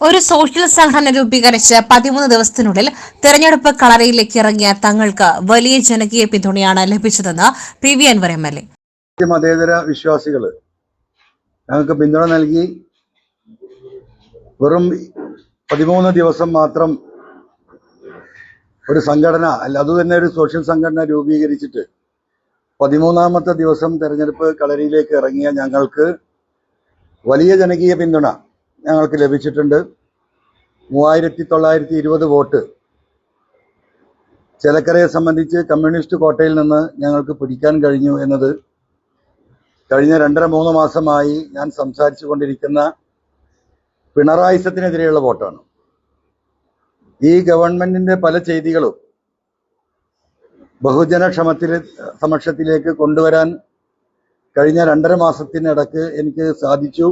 ഒരു സോഷ്യൽ സംഘടന രൂപീകരിച്ച് പതിമൂന്ന് ദിവസത്തിനുള്ളിൽ തെരഞ്ഞെടുപ്പ് കളറിയിലേക്ക് ഇറങ്ങിയ തങ്ങൾക്ക് വലിയ ജനകീയ പിന്തുണയാണ് ലഭിച്ചതെന്ന് P V Anvar M L A. മതേതര വിശ്വാസികൾ ഞങ്ങൾക്ക് പിന്തുണ നൽകി. വെറും പതിമൂന്ന് ദിവസം മാത്രം ഒരു സംഘടന അല്ല അതുതന്നെ ഒരു സോഷ്യൽ സംഘടന രൂപീകരിച്ചിട്ട് പതിമൂന്നാമത്തെ ദിവസം തെരഞ്ഞെടുപ്പ് കളരിയിലേക്ക് ഇറങ്ങിയ ഞങ്ങൾക്ക് വലിയ ജനകീയ പിന്തുണ. ഞങ്ങൾക്ക് ലഭിച്ചിട്ടുണ്ട് മൂവായിരത്തി തൊള്ളായിരത്തി ഇരുപത് വോട്ട്. ചേലക്കരയെ സംബന്ധിച്ച് കമ്മ്യൂണിസ്റ്റ് കോട്ടയിൽ നിന്ന് ഞങ്ങൾക്ക് പിടിക്കാൻ കഴിഞ്ഞു എന്നത് കഴിഞ്ഞ രണ്ടര മൂന്ന് മാസമായി ഞാൻ സംസാരിച്ചു കൊണ്ടിരിക്കുന്ന പിണറായിസത്തിനെതിരെയുള്ള വോട്ടാണ്. ഈ ഗവൺമെന്റിന്റെ പല ചെയ്തികളും ബഹുജനക്ഷമത്തിൽ സമക്ഷത്തിലേക്ക് കൊണ്ടുവരാൻ കഴിഞ്ഞ രണ്ടര മാസത്തിനിടക്ക് എനിക്ക് സാധിച്ചു.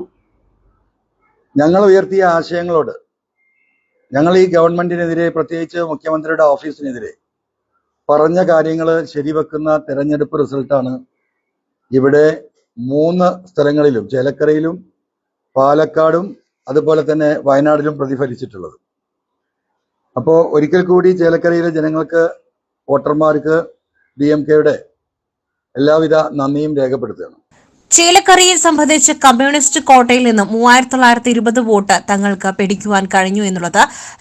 ഞങ്ങൾ ഉയർത്തിയ ആശയങ്ങളോട് ഞങ്ങൾ ഈ ഗവൺമെന്റിനെതിരെ പ്രത്യേകിച്ച് മുഖ്യമന്ത്രിയുടെ ഓഫീസിനെതിരെ പറഞ്ഞ കാര്യങ്ങൾ ശരിവെക്കുന്ന തെരഞ്ഞെടുപ്പ് റിസൾട്ടാണ് ഇവിടെ മൂന്ന് സ്ഥലങ്ങളിലും ചേലക്കരയിലും പാലക്കാടും അതുപോലെ തന്നെ വയനാടിലും പ്രതിഫലിച്ചിട്ടുള്ളത്. അപ്പോൾ ഒരിക്കൽ കൂടി ചേലക്കരയിലെ ജനങ്ങൾക്ക് വോട്ടർമാർക്ക് ഡി എം കെയുടെ എല്ലാവിധ നന്ദിയും രേഖപ്പെടുത്തുകയാണ്. ചേലക്കറിയെ സംബന്ധിച്ച് കമ്മ്യൂണിസ്റ്റ് കോട്ടയിൽ നിന്ന് മൂവായിരത്തി തൊള്ളായിരത്തി ഇരുപത് വോട്ട് തങ്ങൾക്ക് പിടിക്കുവാൻ കഴിഞ്ഞു എന്നുള്ളത്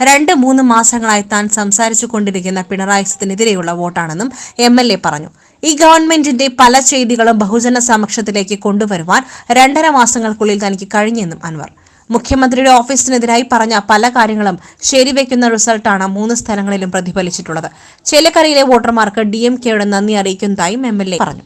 രണ്ട് മൂന്ന് മാസങ്ങളായി താൻ സംസാരിച്ചു കൊണ്ടിരിക്കുന്ന പിണറായിസത്തിനെതിരെയുള്ള വോട്ടാണെന്നും എം എൽ എ പറഞ്ഞു. ഈ ഗവൺമെന്റിന്റെ പല ചെയ്തികളും ബഹുജന സമക്ഷത്തിലേക്ക് കൊണ്ടുവരുവാൻ രണ്ടര മാസങ്ങൾക്കുള്ളിൽ തനിക്ക് കഴിഞ്ഞെന്നും അൻവർ. മുഖ്യമന്ത്രിയുടെ ഓഫീസിനെതിരായി പറഞ്ഞ പല കാര്യങ്ങളും ശരിവെക്കുന്ന റിസൾട്ടാണ് മൂന്ന് സ്ഥലങ്ങളിലും പ്രതിഫലിച്ചിട്ടുള്ളത്. ചേലക്കരയിലെ വോട്ടർമാർക്ക് ഡി എം കെയുടെ നന്ദി അറിയിക്കുന്നതായും എം എൽ എ പറഞ്ഞു.